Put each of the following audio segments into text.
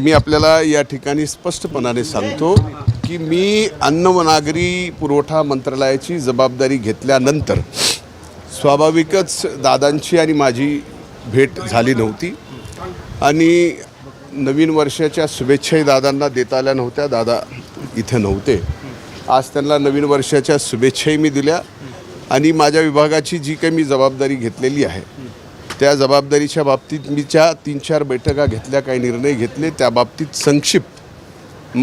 मी आपल्याला या ठिकाणी स्पष्टपणाने सांगतो की मी अन्न व नागरी पुरवठा मंत्रालयाची जबाबदारी घेतल्यानंतर स्वाभाविकच दादांची आणि माझी भेट झाली नव्हती. आणि नवीन वर्षाच्या शुभेच्छाही दादांना देता आल्या नव्हत्या. दादा इथे नव्हते. आज त्यांना नवीन वर्षाच्या शुभेच्छाही मी दिल्या. आणि माझ्या विभागाची जी काही मी जबाबदारी घेतलेली आहे त्या जबाबदारीच्या बाबतीत मी ज्या तीन चार बैठका घेतल्या काही निर्णय घेतले त्या बाबतीत संक्षिप्त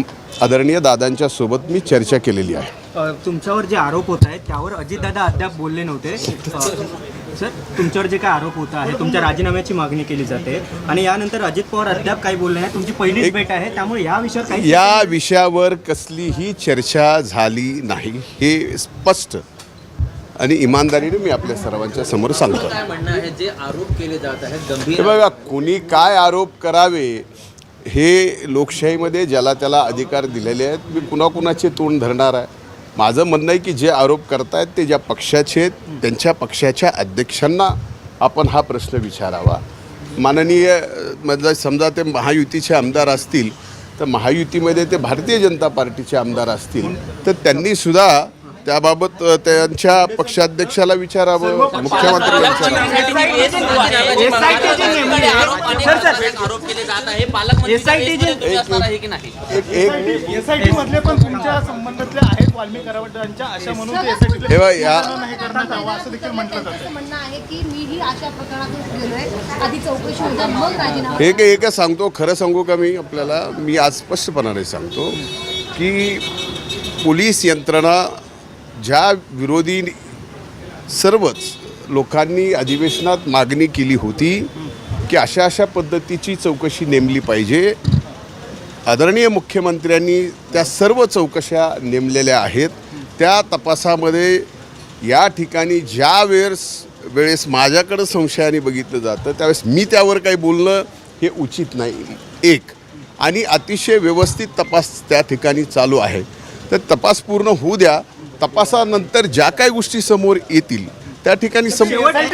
आदरणीय दादांच्या सोबत मी चर्चा केलेली आहे. तुमच्यावर जे आरोप होत आहेत त्यावर अजितदादा अद्याप बोलले नव्हते. सर तुमच्यावर जे काय आरोप होत आहे तुमच्या राजीनाम्याची मागणी केली जाते आणि यानंतर अजित पवार अद्याप काही बोलले नाही तुमची पहिलीच भेट आहे त्यामुळे या विषयावर काही या विषयावर कसलीही चर्चा झाली नाही. हे स्पष्ट आणि इमानदारीने मी आपल्या सर्वांच्या समोर सांगतो काय म्हणणं आहे? जे आरोप केले जात आहेत हे गंभीर बघा कोणी काय आरोप करावे हे लोकशाहीमध्ये ज्याला त्याला अधिकार दिलेले आहेत मी कुणाकुणाचे तोंड धरणार आहे. माझं म्हणणं आहे की जे आरोप करतायत ते ज्या पक्षाचे आहेत त्यांच्या पक्षाच्या अध्यक्षांना आपण हा प्रश्न विचारावा. माननीय अ, मतलब समजा ते महायुतीचे आमदार असतील तर महायुतीमध्ये ते भारतीय जनता पार्टीचे आमदार असतील तर त्यांनी सुद्धा त्याबाबत त्यांच्या पक्षाध्यक्षाला विचारावं मुख्यमंत्र्यांना विचारावं SIT जे नेमले आहे- सर, सर. आरोप केले जात आहे पालकमंत्री SIT जे- तुम्ही असणार आहे की नाही एक एक एसआयटी मधले पण तुमच्या संबंधातले आहेत वाल्मिक करावटांच्या अशा म्हणून ते SIT हे बघा, या नाही करण्यात यावं असं देखील म्हटलं जातं त्यांचं म्हणणं आहे की मीही अशा प्रकरणातून गेलोय आधी चौकशी होता मग राजीनामा एक एकच सांगतो खरं सांगू का मी आपल्याला मी आज स्पष्टपणाने सांगतो की पोलीस यंत्रणा ज्या विरोधी सर्वच लोकांनी अधिवेशनात मागणी केली होती की अशा अशा पद्धतीची चौकशी नेमली पाहिजे. आदरणीय मुख्यमंत्र्यांनी त्या सर्व चौकशा नेमलेल्या आहेत. त्या तपासामध्ये या ठिकाणी ज्या वेळेस वेळेस माझ्याकडं संशयाने बघितलं जातं त्यावेळेस मी त्यावर काही बोलणं हे उचित नाही. एक आणि अतिशय व्यवस्थित तपास त्या ठिकाणी चालू आहे. तर तपास पूर्ण होऊ द्या. तपासानंतर ज्या काही गोष्टी समोर येतील त्या ठिकाणी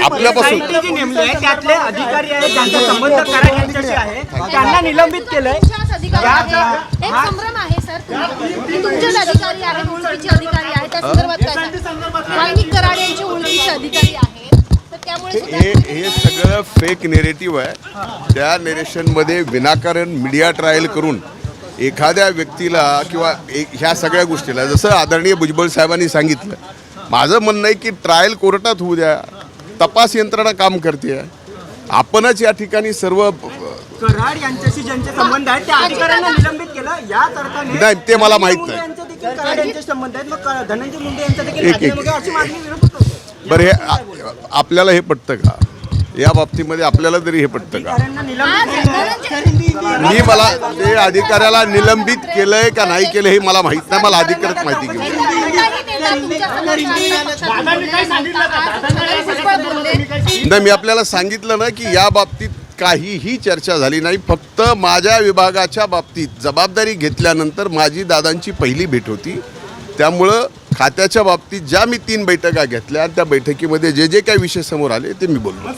आपल्यापासून SIT जे नेमले आहे त्यातले अधिकारी आहेत ज्यांचा संबंध कराड यांच्याशी आहे त्यांना निलंबित केलंय. आहे. एक हा- संभ्रम आहे सर. की तुमचेच अधिकारी आहेत ओळखीचे अधिकारी आहेत त्या संदर्भात काय सांगता? वाल्मिक कराड यांचे ओळखीचे अधिकारी आहेत. तर त्यामुळे हे सुद्धा हे हे सगळं फेक नेरेटिव्ह आहे. त्या नेरेशनमध्ये विनाकारण मीडिया ट्रायल करून एखाद्या व्यक्तीला किंवा एक ह्या सगळ्या गोष्टीला जसं आदरणीय भुजबळ साहेबांनी सांगितलं माझं म्हणणं आहे की ट्रायल कोर्टात होऊ द्या तपास यंत्रणा काम करते आपणच या ठिकाणी सर्व कराड यांच्याशी ज्यांचे संबंध आहेत त्या अधिकाऱ्यांना निलंबित केलं याच अर्थाने नाही, ते मला माहीत नाही. यांचे देखील कराड यांचे संबंध आहेत मग क- धनंजय मुंडे यांचा देखील एक- एक- राजीनामा घ्या अशी मागणी विरोधक करतो. बरं हे आ- आपल्याला हे पटतं का या बाबतीमध्ये आपल्याला तरी हे पटतं का? मी मला ते अधिकाऱ्याला निलंबित केलंय का नाही केलं हे मला माहीत नाही. मला अधिकृत माहिती घेऊ नाही मी आपल्याला सांगितलं ना की या बाबतीत काहीही चर्चा झाली नाही. फक्त माझ्या विभागाच्या बाबतीत जबाबदारी घेतल्यानंतर माझी दादांची पहिली भेट होती. त्यामुळं खात्याच्या बाबतीत ज्या मी तीन बैठका घेतल्या त्या बैठकीमध्ये जे जे काही विषय समोर आले ते मी बोललो.